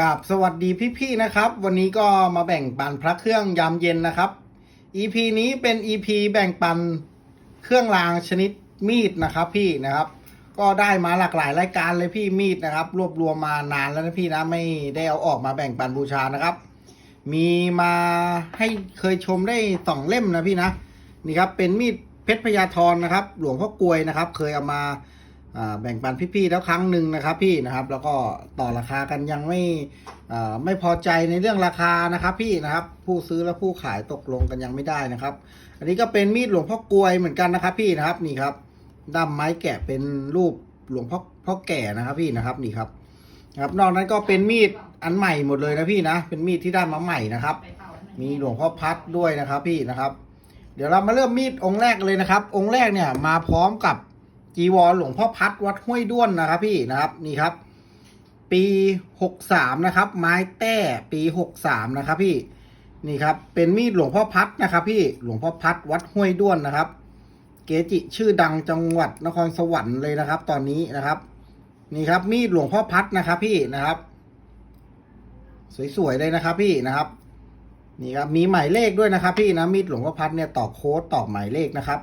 กับสวัสดีพี่ๆนะครับ วันนี้ก็มาแบ่งปันพระเครื่องยามเย็นนะครับ EP นี้เป็น EP แบ่งปันเครื่องรางชนิดมีดนะครับ พี่นะครับ ก็ได้มาหลากหลายรายการเลยพี่มีดนะครับ รวบรวมมานานแล้วนะพี่นะไม่ได้เอาออกมาแบ่งปันบูชานะครับ มีมาให้เคยชมได้สองเล่มนะพี่นะนี่ครับเป็นมีดเพชรพญาธรนะครับ หลวงพ่อกลวยนะครับ เคยเอามาอ่า แบ่งปันพี่ๆแล้วครั้งหนึ่งนะครับพี่นะครับ แล้วก็ต่อราคากันยังไม่ไม่พอใจในเรื่องราคานะครับพี่นะครับ ผู้ซื้อและผู้ขายตกลงกันยังไม่ได้นะครับ อันนี้ก็เป็นมีดหลวงพ่อกลวยเหมือนกันนะครับพี่นะครับนี่ครับด้ามไม้แกะเป็นรูปหลวงพ่อพ่อแก่นะครับพี่นะครับนี่ครับนะครับนอกนั้นก็เป็นมีดอันใหม่หมดเลยนะพี่นะ เป็นมีดที่ได้มาใหม่นะครับ มีหลวงพ่อพัดด้วยนะครับพี่นะครับ เดี๋ยวเรามาเริ่มมีดองค์แรกเลยนะครับ องค์แรกเนี่ยมาพร้อมกับ จีวรหลวงพ่อพัดวัดห้วยด้วนนะครับพี่นะครับนี่ครับ ปีหกสามนะครับ ไม้แต้ปีหกสามนะครับพี่นี่ครับ เป็นมีดหลวงพ่อพัดนะครับพี่หลวงพ่อพัดวัดห้วยด้วนนะครับ เกจิชื่อดังจังหวัดนครสวรรค์เลยนะครับ ตอนนี้นะครับ นี่ครับ มีดหลวงพ่อพัดนะครับ พี่นะครับ สวยๆเลยนะครับ พี่นะครับ นี่ครับมีหมายเลขด้วยนะครับ พี่นะมีดหลวงพ่อพัดเนี่ยต่อโค้ดต่อหมายเลขนะครับ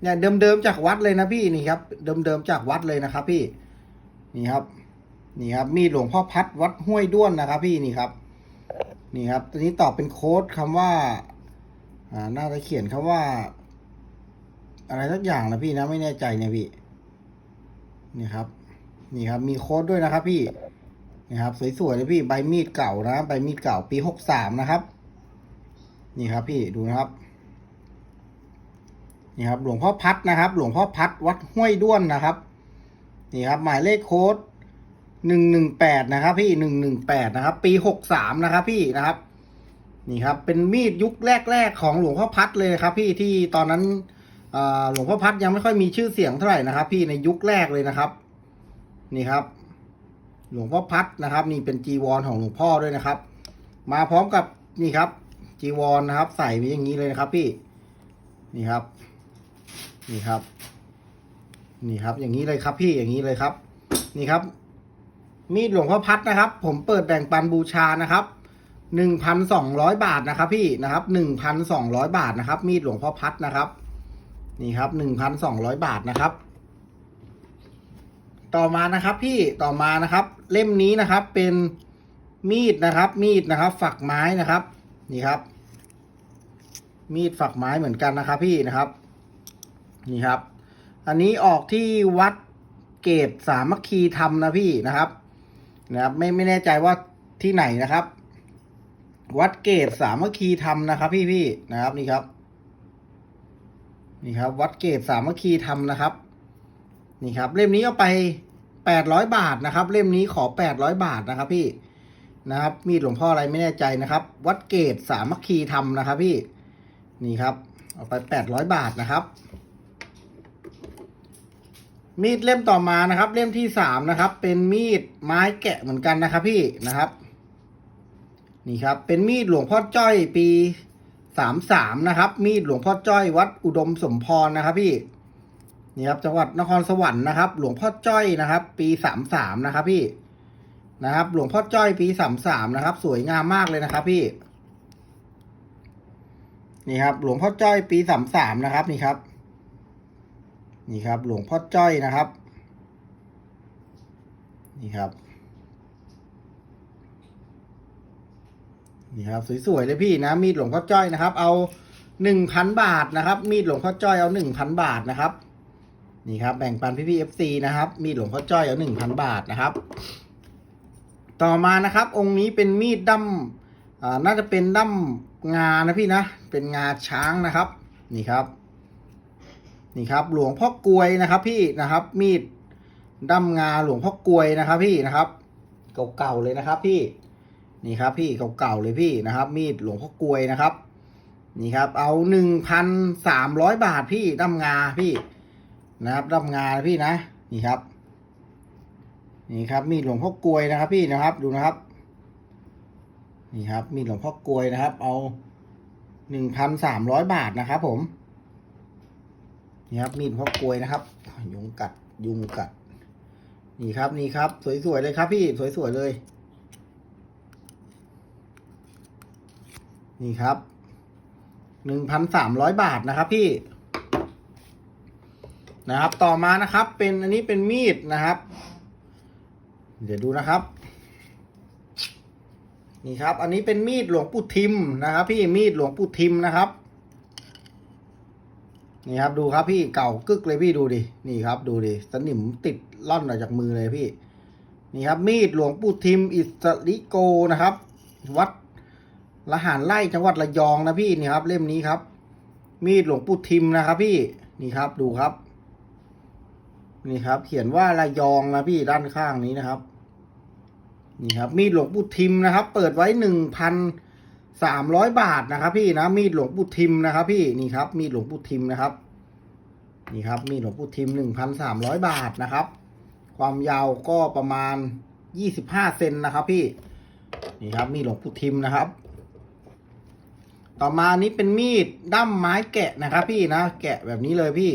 เนี่ยเดิมๆจากวัดเลยนะพี่นี่ครับ เดิมๆจากวัดเลยนะครับ พี่ นี่ครับ นี่ครับ มีดหลวงพ่อพัดวัดห้วยด้วนนะครับ พี่นี่ครับ นี่ครับตัวนี้ตอบเป็นโค้ดคำว่า อ่า น่าจะเขียนคำว่า อะไรสักอย่างนะพี่นะไม่แน่ใจเนี่ยพี่ นี่ครับ นี่ครับ มีโค้ดด้วยนะครับ พี่นี่ครับสวยๆเลยพี่ใบมีดเก่านะใบมีดเก่าปีหกสามนะครับ นี่ครับ พี่ดูนะครับ นี่ครับหลวงพ่อพัดนะครับ หลวงพ่อพัดวัดห้วยด้วนนะครับนี่ครับหมายเลขโค้ดหนึ่งหนึ่งแปดนะครับ พี่หนึ่งหนึ่งแปดนะครับ ปีหกสามนะครับ พี่นะครับ นี่ครับ เป็นมีดยุคแรกๆของหลวงพ่อพัดเลยครับ พี่ที่ตอนนั้นหลวงพ่อพัดยังไม่ค่อยมีชื่อเสียงเท่าไหร่นะครับ พี่ในยุคแรกเลยนะครับ นี่ครับ หลวงพ่อพัดนะครับ นี่เป็นจีวรของหลวงพ่อด้วยนะครับ มาพร้อมกับนี่ครับจีวรนะครับ ใส่ไว้อย่างนี้เลยนะครับ พี่ นี่ครับ นี่ครับ นี่ครับ อย่างนี้เลยครับพี่อย่างนี้เลยครับ นี่ครับ มีดหลวงพ่อพัดนะครับ ผมเปิดแบ่งปันบูชานะครับหนึ่งพันสองร้อยบาทนะครับพี่นะครับหนึ่งพันสองร้อยบาทนะครับ มีดหลวงพ่อพัดนะครับ นี่ครับหนึ่งพันสองร้อยบาทนะครับ ต่อมานะครับพี่ต่อมานะครับ เล่มนี้นะครับเป็นมีดนะครับ มีดนะครับ ฝักไม้นะครับ นี่ครับ มีดฝักไม้เหมือนกันนะครับพี่นะครับ นี่ครับ อันนี้ออกที่วัดเกตสามัคคีธรรมนะพี่นะครับนะครับ ไม่ไม่แน่ใจว่าที่ไหนนะครับ วัดเกตสามัคคีธรรมนะครับพี่พี่นะครับนี่ครับ นี่ครับ วัดเกตสามัคคีธรรมนะครับ นี่ครับ เล่มนี้เอาไปแปดร้อยบาทนะครับ เล่มนี้ขอแปดร้อยบาทนะครับพี่นะครับ มีดหลวงพ่ออะไรไม่แน่ใจนะครับ วัดเกตสามัคคีธรรมนะครับ พี่นี่ครับ เอาไปแปดร้อยบาทนะครับ มีดเล่มต่อมานะครับ เล่มที่สามนะครับ เป็นมีดไม้แกะเหมือนกันนะครับ พี่นะครับ นี่ครับ เป็นมีดหลวงพ่อจ้อยปีสามสามนะครับ มีดหลวงพ่อจ้อยวัดอุดมสมพรนะครับ พี่นี่ครับจังหวัดนครสวรรค์นะครับ หลวงพ่อจ้อยนะครับ ปีสามสามนะครับ พี่นะครับ หลวงพ่อจ้อยปีสามสามนะครับ สวยงามมากเลยนะครับ พี่ นี่ครับ หลวงพ่อจ้อยปีสามสามนะครับ นี่ครับ นี่ครับ หลวงพ่อจ้อยนะครับ นี่ครับ นี่ครับ สวยๆเลยพี่นะ มีดหลวงพ่อจ้อยนะครับ เอาหนึ่งพันบาทนะครับ มีดหลวงพ่อจ้อยเอาหนึ่งพันบาทนะครับ นี่ครับ แบ่งปันพี่พี่เอฟซีนะครับ มีดหลวงพ่อจ้อยเอาหนึ่งพันบาทนะครับ ต่อมานะครับ องค์นี้เป็นมีดดั้มอ่าน่าจะเป็นดั้มงานะพี่นะ เป็นงาช้างนะครับ นี่ครับ นี่ครับหลวงพ่อกลวยนะครับ พี่นะครับ มีดดั้มงาหลวงพ่อกลวยนะครับ พี่นะครับเก่าๆเลยนะครับ พี่นี่ครับ พี่เก่าๆเลยพี่นะครับ มีดหลวงพ่อกลวยนะครับ นี่ครับ เอาหนึ่งพันสามร้อยบาทพี่ดั้มงาพี่นะครับดั้มงาพี่นะนี่ครับ นี่ครับ มีดหลวงพ่อกลวยนะครับ พี่นะครับดูนะครับ นี่ครับ มีดหลวงพ่อกลวยนะครับ เอาหนึ่งพันสามร้อยบาทนะครับ ผม นี่ครับมีดพกกลวยนะครับ ยุงกัดยุงกัด นี่ครับนี่ครับ สวยๆเลยครับพี่สวยๆเลย นี่ครับหนึ่งพันสามร้อยบาทนะครับพี่ นะครับ ต่อมานะครับ เป็นอันนี้เป็นมีดนะครับ เดี๋ยวดูนะครับ นี่ครับ อันนี้เป็นมีดหลวงปู่ทิมนะครับ พี่มีดหลวงปู่ทิมนะครับ นี่ครับดูครับพี่เก่ากึกเลยพี่ดูดินี่ครับดูดิสนิมติดล่อนออกจากมือเลยพี่ นี่ครับ มีดหลวงปู่ทิมอิสริโกนะครับ วัดละหารไร่จังหวัดระยองนะพี่นี่ครับ เล่มนี้ครับ มีดหลวงปู่ทิมนะครับ พี่นี่ครับดูครับ นี่ครับ เขียนว่าระยองนะพี่ด้านข้างนี้นะครับ นี่ครับ มีดหลวงปู่ทิมนะครับ เปิดไว้หนึ่งพัน สามร้อยบาทนะครับ พี่นะมีดหลวงปู่ทิมนะครับ พี่นี่ครับ มีดหลวงปู่ทิมนะครับ นี่ครับ มีดหลวงปู่ทิมหนึ่งพันสามร้อยบาทนะครับ ความยาวก็ประมาณยี่สิบห้าเซนนะครับ พี่นี่ครับ มีดหลวงปู่ทิมนะครับ ต่อมานี้เป็นมีดด้ามไม้แกะนะครับ พี่นะแกะแบบนี้เลยพี่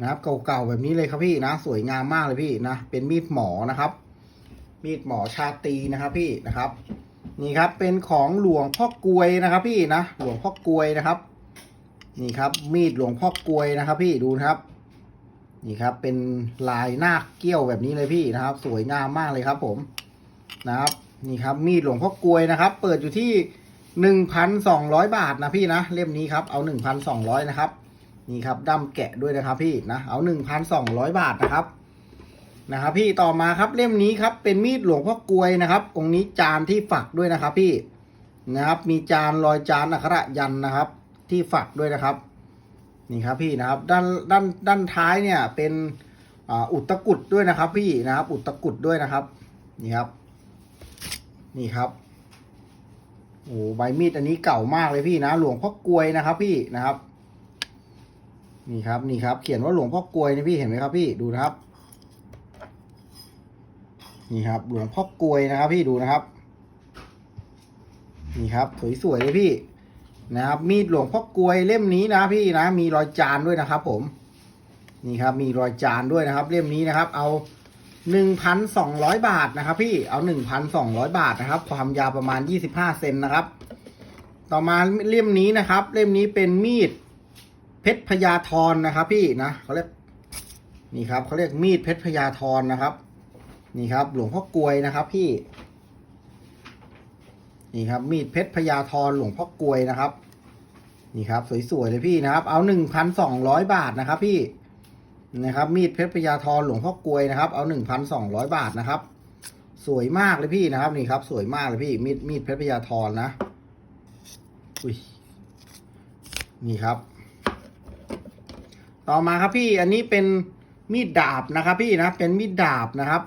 นะครับเก่าๆแบบนี้เลยครับพี่นะสวยงามมากเลยพี่นะเป็นมีดหมอนะครับ มีดหมอชาตีนะครับพี่นะครับ นี่ครับเป็นของหลวงพ่อกลวยนะครับพี่นะหลวงพ่อกลวยนะครับ นี่ครับมีดหลวงพ่อกลวยนะครับ พี่ดูนะครับ นี่ครับเป็นลายนาคเกี้ยวแบบนี้เลยพี่นะครับ สวยงามมากเลยครับ ผมนะครับ นี่ครับมีดหลวงพ่อกลวยนะครับ เปิดอยู่ที่หนึ่งพันสองร้อยบาทนะพี่นะเล่มนี้ครับเอาหนึ่งพันสองร้อยนะครับ นี่ครับดั้มแกะด้วยนะครับพี่นะเอาหนึ่งพันสองร้อยบาทนะครับ นะครับพี่ต่อมาครับเล่มนี้ครับเป็นมีดหลวงพ่อกลวยนะครับองค์นี้จานที่ฝักด้วยนะครับพี่นะครับมีจานรอยจานอักขระยันนะครับ ที่ฝักด้วยนะครับนี่ครับพี่นะครับด้านด้านด้านท้ายเนี่ยเป็นอ,อุตตะกุดด้วยนะครับ พี่นะครับ อุตตะกุดด้วยนะครับนี่ครับ นี่ครับโอ้ใบมีดอันนี้เก่ามากเลยพี่นะ หลวงพ่อกลวยนะครับ พี่นะครับ นี่ครับนี่ครับ เขียนว่าหลวงพ่อกลวยนะพี่เห็นไหมครับพี่ดูนะครับ นี่ครับ หลวงพ่อกลวยนะครับ พี่ดูนะครับ นี่ครับ สวยๆเลยพี่นะครับ มีดหลวงพ่อกลวยเล่มนี้นะพี่นะมีรอยจานด้วยนะครับ ผม นี่ครับ มีรอยจานด้วยนะครับ เล่มนี้นะครับ เอาหนึ่งพันสองร้อยบาทนะครับ พี่เอาหนึ่งพันสองร้อยบาทนะครับ ความยาวประมาณยี่สิบห้าเซนนะครับ ต่อมาเล่มนี้นะครับ เล่มนี้เป็นมีดเพชรพญาธรนะครับ พี่นะเขาเรียกนี่ครับเขาเรียกมีดเพชรพญาธรนะครับ นี่ครับ หลวงพ่อกลวยนะครับพี่ นี่ครับ มีดเพชรพญาธรหลวงพ่อกลวยนะครับ นี่ครับ สวยๆเลยพี่นะครับ เอาหนึ่งพันสองร้อยบาทนะครับ พี่นะครับ มีดเพชรพญาธรหลวงพ่อกลวยนะครับ เอาหนึ่งพันสองร้อยบาทนะครับ สวยมากเลยพี่นะครับ นี่ครับ สวยมากเลยพี่มีดมีดเพชรพญาธรนะอุ้ยนี่ครับ ต่อมาครับพี่ อันนี้เป็นมีดดาบนะครับ พี่นะ เป็นมีดดาบนะครับ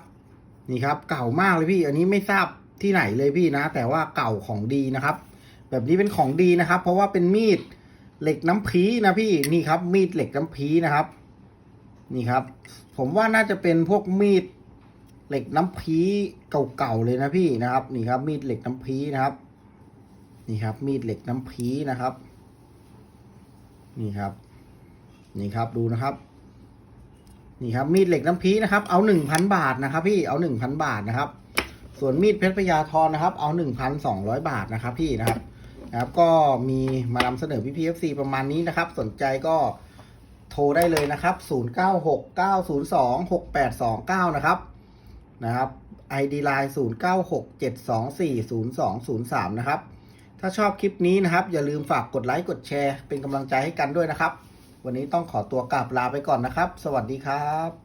นี่ครับ เก่ามากเลยพี่ อันนี้ไม่ทราบที่ไหนเลยพี่นะ แต่ว่าเก่าของดีนะครับ แบบนี้เป็นของดีนะครับ เพราะว่าเป็นมีดเหล็กน้ำพีนะพี่นี่ครับ มีดเหล็กน้ำพีนะครับ นี่ครับ ผมว่าน่าจะเป็นพวกมีดเหล็กน้ำพีเก่าๆเลยนะพี่นะครับ นี่ครับ มีดเหล็กน้ำพีนะครับ นี่ครับ มีดเหล็กน้ำพีนะครับ นี่ครับ นี่ครับดูนะครับ นี่ครับมีดเหล็กน้ำพีนะครับ เอาหนึ่งพันบาทนะครับ พี่เอาหนึ่งพันบาทนะครับ ส่วนมีดเพชรพญาธรนะครับ เอาหนึ่งพันสองร้อยบาทนะครับ พี่นะครับนะครับ ก็มีมานำเสนอพี่พีเอฟซีประมาณนี้นะครับ สนใจก็โทรได้เลยนะครับศูนย์เก้าหกเก้าศูนย์สองหกแปดสองเก้านะครับ นะครับ ID Line 0 9 6 7 2 4 0 2 0 3 นะครับ ถ้าชอบคลิปนี้นะครับ อย่าลืมฝากกดไลค์ กดแชร์ เป็นกำลังใจให้กันด้วยนะครับ วันนี้ต้องขอตัวกลับลาไปก่อนนะครับ สวัสดีครับ